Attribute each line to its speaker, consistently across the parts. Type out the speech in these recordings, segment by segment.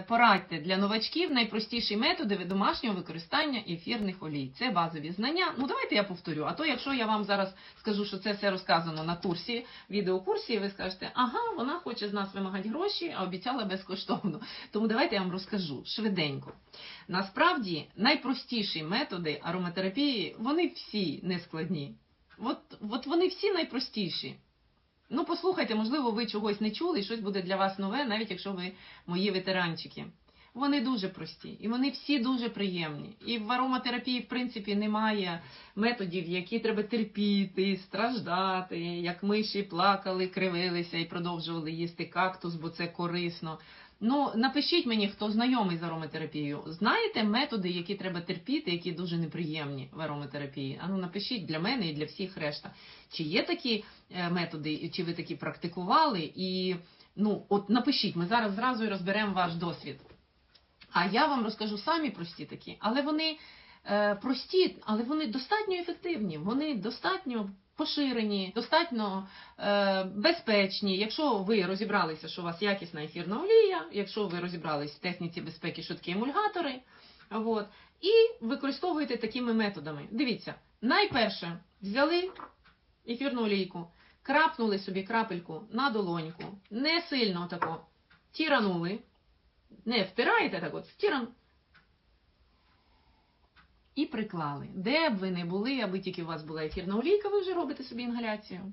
Speaker 1: Порадьте для новачків найпростіші методи домашнього використання ефірних олій. Це базові знання. Ну давайте я повторю. А то, якщо я вам зараз скажу, що це все розказано на курсі, відеокурсі, ви скажете, ага, вона хоче з нас вимагати гроші, а обіцяла безкоштовно. Тому давайте я вам розкажу швиденько. Насправді найпростіші методи ароматерапії, вони всі не складні. От, от вони всі найпростіші. Ну, послухайте, можливо, ви чогось не чули, і щось буде для вас нове, навіть якщо ви мої ветеранчики. Вони дуже прості, і вони всі дуже приємні. І в ароматерапії, в принципі, немає методів, які треба терпіти, страждати, як миші плакали, кривилися і продовжували їсти кактус, бо це корисно. Ну, напишіть мені, хто знайомий з ароматерапією. Знаєте методи, які треба терпіти, які дуже неприємні в ароматерапії? А ну напишіть для мене і для всіх решта. Чи є такі е, методи, чи ви такі практикували? І ну, от напишіть, ми зараз зразу і розберемо ваш досвід. А я вам розкажу самі прості такі, але вони е, прості, але вони достатньо ефективні, вони достатньо поширені, достатньо е, безпечні. Якщо ви розібралися, що у вас якісна ефірна олія, якщо ви розібрались в техніці безпеки, що такі емульгатори, от, і використовуєте такими методами. Дивіться, найперше взяли ефірну олійку, крапнули собі крапельку на долоньку, не сильно тако тіранули, не втираєте так от, втіран. І приклали. Де б ви не були, аби тільки у вас була ефірна олійка, ви вже робите собі інгаляцію.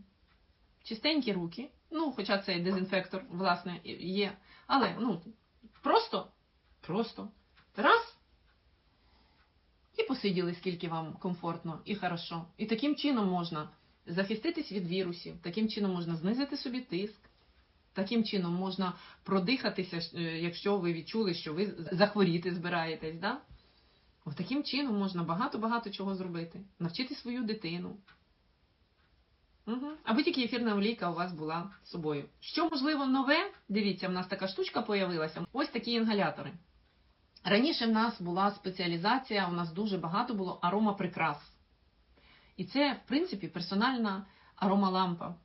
Speaker 1: Чистенькі руки. Ну, хоча це дезінфектор, власне, є. Але, ну, просто, просто. Раз. І посиділи, скільки вам комфортно і хорошо. І таким чином можна захиститись від вірусів, таким чином можна знизити собі тиск. Таким чином можна продихатися, е, якщо ви відчули, що ви захворіти збираєтесь. Да? От таким чином можна багато-багато чого зробити. Навчити свою дитину. Угу. Аби тільки ефірна олійка у вас була з собою. Що можливо нове? Дивіться, в нас така штучка появилася. Ось такі інгалятори. Раніше в нас була спеціалізація, у нас дуже багато було аромаприкрас. І це, в принципі, персональна аромалампа.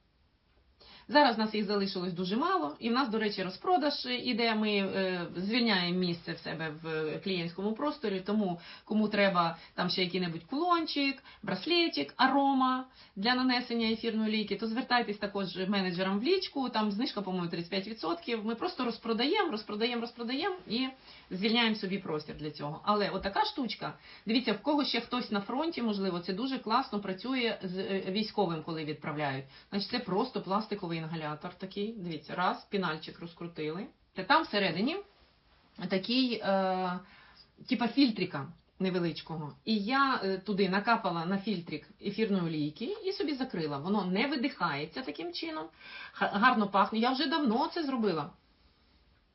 Speaker 1: Зараз нас їх залишилось дуже мало, і в нас, до речі, розпродаж іде. Ми е, звільняємо місце в себе в клієнтському просторі. Тому кому треба там ще який-небудь кулончик, браслетик, арома для нанесення ефірної ліки, то звертайтесь також менеджерам в лічку. Там знижка, по-моєму, 35%. Ми просто розпродаємо, розпродаємо, розпродаємо і звільняємо собі простір для цього. Але отака штучка, дивіться, в кого ще хтось на фронті, можливо, це дуже класно працює з е, військовим, коли відправляють. Значить, це просто пластиковий інгалятор такий. Дивіться, раз, пінальчик розкрутили. Та там всередині такий, е, типа фільтрика невеличкого. І я е, туди накапала на фільтрик ефірної олійки і собі закрила. Воно не видихається таким чином, гарно пахне. Я вже давно це зробила.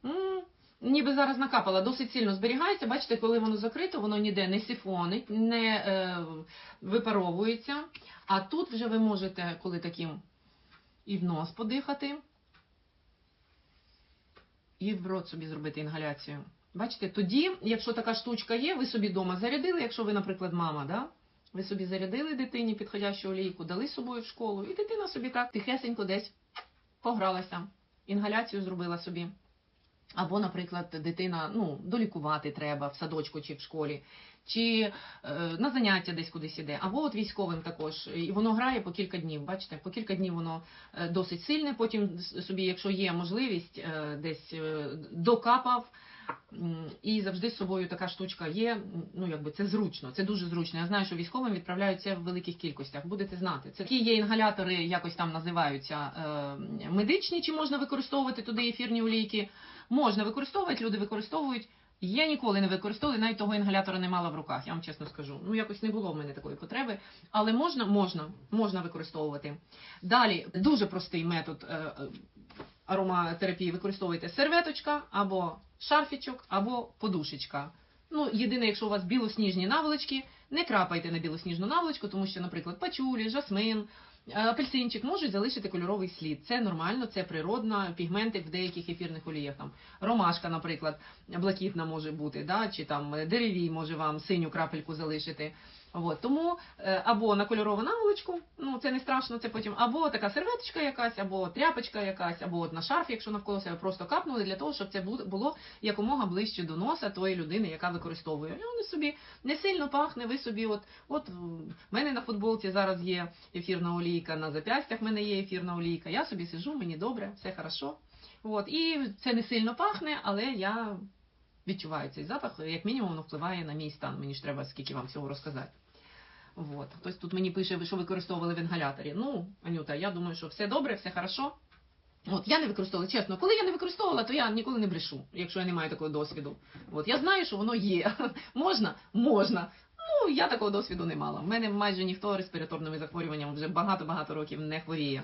Speaker 1: М, Ніби зараз накапала, досить сильно зберігається. Бачите, коли воно закрито, воно ніде не сифонить, не е, випаровується. А тут вже ви можете, коли таким і в нос подихати, і в рот собі зробити інгаляцію. Бачите, тоді, якщо така штучка є, ви собі вдома зарядили, якщо ви, наприклад, мама, да? ви собі зарядили дитині підходящу олійку, дали з собою в школу, і дитина собі так тихесенько десь погралася, інгаляцію зробила собі. Або, наприклад, дитина ну, долікувати треба в садочку чи в школі, чи е, на заняття десь кудись іде, або от військовим також. І воно грає по кілька днів. Бачите, по кілька днів воно е, досить сильне. Потім собі, якщо є можливість, е, десь е, докапав. І завжди з собою така штучка є. Ну якби це зручно, це дуже зручно. Я знаю, що військовим відправляються в великих кількостях. Будете знати. Це такі є інгалятори, якось там називаються е, медичні, чи можна використовувати туди ефірні олійки. Можна використовувати, люди використовують. Я ніколи не використовую, навіть того інгалятора не мала в руках, я вам чесно скажу. Ну, якось не було в мене такої потреби. Але можна, можна, можна використовувати. Далі, дуже простий метод е, е, ароматерапії. Використовуєте серветочка, або шарфічок, або подушечка. Ну, єдине, якщо у вас білосніжні наволочки, не крапайте на білосніжну наволочку, тому що, наприклад, пачулі, жасмин, е, апельсинчик можуть залишити кольоровий слід. Це нормально, це природно, пігментик в деяких ефірних оліях. Там ромашка, наприклад, блакитна може бути, да? чи там деревій може вам синю крапельку залишити. От, тому е, або на кольорову наволочку, ну це не страшно, це потім, або така серветочка якась, або тряпочка якась, або от на шарф, якщо навколо себе просто капнули, для того, щоб це було якомога ближче до носа тої людини, яка використовує. І воно собі не сильно пахне, ви собі, от, от в мене на футболці зараз є ефірна олійка, на зап'ястях в мене є ефірна олійка. Я собі сижу, мені добре, все хорошо. От, і це не сильно пахне, але я відчуваю цей запах, як мінімум, воно впливає на мій стан. Мені ж треба скільки вам всього розказати. От. Хтось тут мені пише, що використовували в інгаляторі. Ну, Анюта, я думаю, що все добре, все хорошо. От, я не використовувала, чесно, коли я не використовувала, то я ніколи не брешу, якщо я не маю такого досвіду. От, я знаю, що воно є. Можна? Можна. Ну, я такого досвіду не мала. У мене майже ніхто респіраторними захворюваннями вже багато-багато років не хворіє.